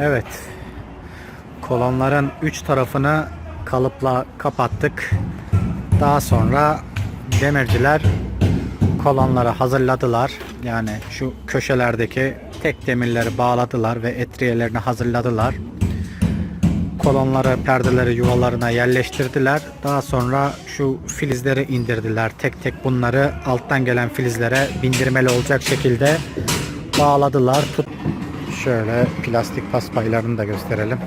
Evet. Kolonların üç tarafını kalıpla kapattık. Daha sonra demirciler kolonları hazırladılar. Yani şu köşelerdeki tek demirleri bağladılar ve etriyelerini hazırladılar. Kolonları, perdeleri yuvalarına yerleştirdiler. Daha sonra şu filizleri indirdiler. Tek tek bunları alttan gelen filizlere bindirmeli olacak şekilde bağladılar. Tut Şöyle plastik paspaylarını da gösterelim.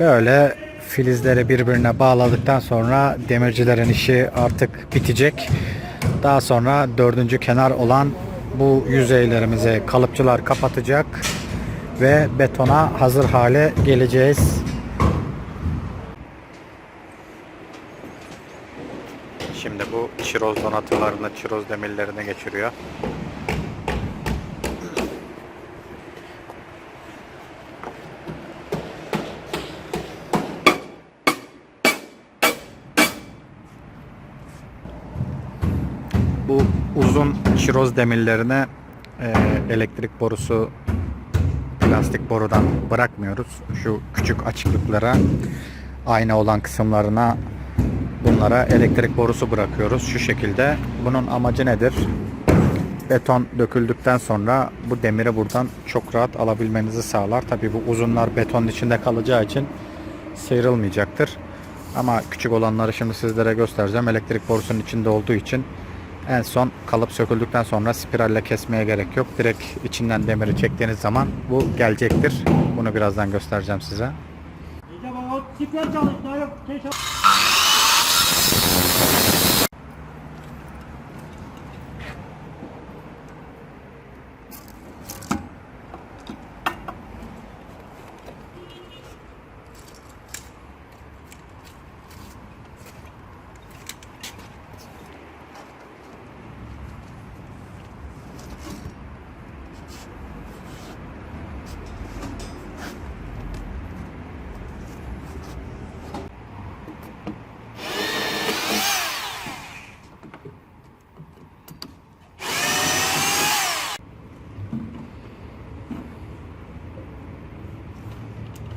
Böyle filizleri birbirine bağladıktan sonra demircilerin işi artık bitecek. Daha sonra dördüncü kenar olan bu yüzeylerimizi kalıpçılar kapatacak ve betona hazır hale geleceğiz. Şimdi bu çiroz donatılarını, çiroz demirlerine geçiriyor. Bu uzun çiroz demirlerine e, elektrik borusu plastik borudan bırakmıyoruz. Şu küçük açıklıklara ayna olan kısımlarına bunlara elektrik borusu bırakıyoruz. Şu şekilde. Bunun amacı nedir? Beton döküldükten sonra bu demiri buradan çok rahat alabilmenizi sağlar. Tabi bu uzunlar betonun içinde kalacağı için sıyrılmayacaktır. Ama küçük olanları şimdi sizlere göstereceğim. Elektrik borusunun içinde olduğu için en son kalıp söküldükten sonra spiralle kesmeye gerek yok. Direkt içinden demiri çektiğiniz zaman bu gelecektir. Bunu birazdan göstereceğim size. İyice bak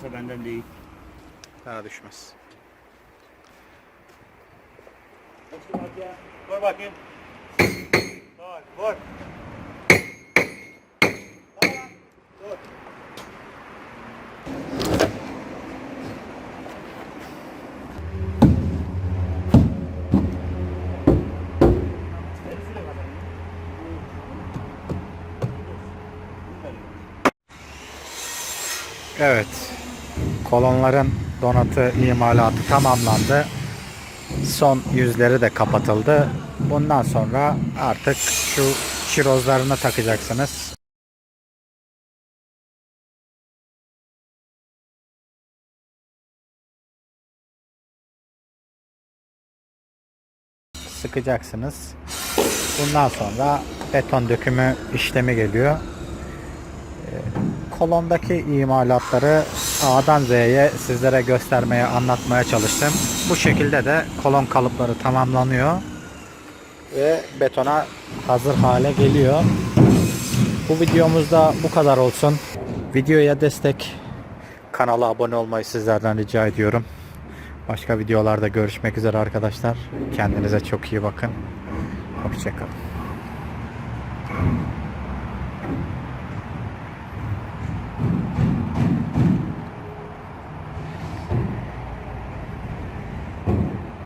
o çiftler çalış. Daha yok. Şey çalış. Şeyse benden değil. Sana düşmez. Vur bakayım. Vur, vur. Tamam, dur. Evet. Kolonların donatı imalatı tamamlandı. Son yüzleri de kapatıldı. Bundan sonra artık şu şirozlarını takacaksınız. Sıkacaksınız. Bundan sonra beton dökümü işlemi geliyor kolondaki imalatları A'dan Z'ye sizlere göstermeye, anlatmaya çalıştım. Bu şekilde de kolon kalıpları tamamlanıyor ve betona hazır hale geliyor. Bu videomuzda bu kadar olsun. Videoya destek, kanala abone olmayı sizlerden rica ediyorum. Başka videolarda görüşmek üzere arkadaşlar. Kendinize çok iyi bakın. Hoşçakalın.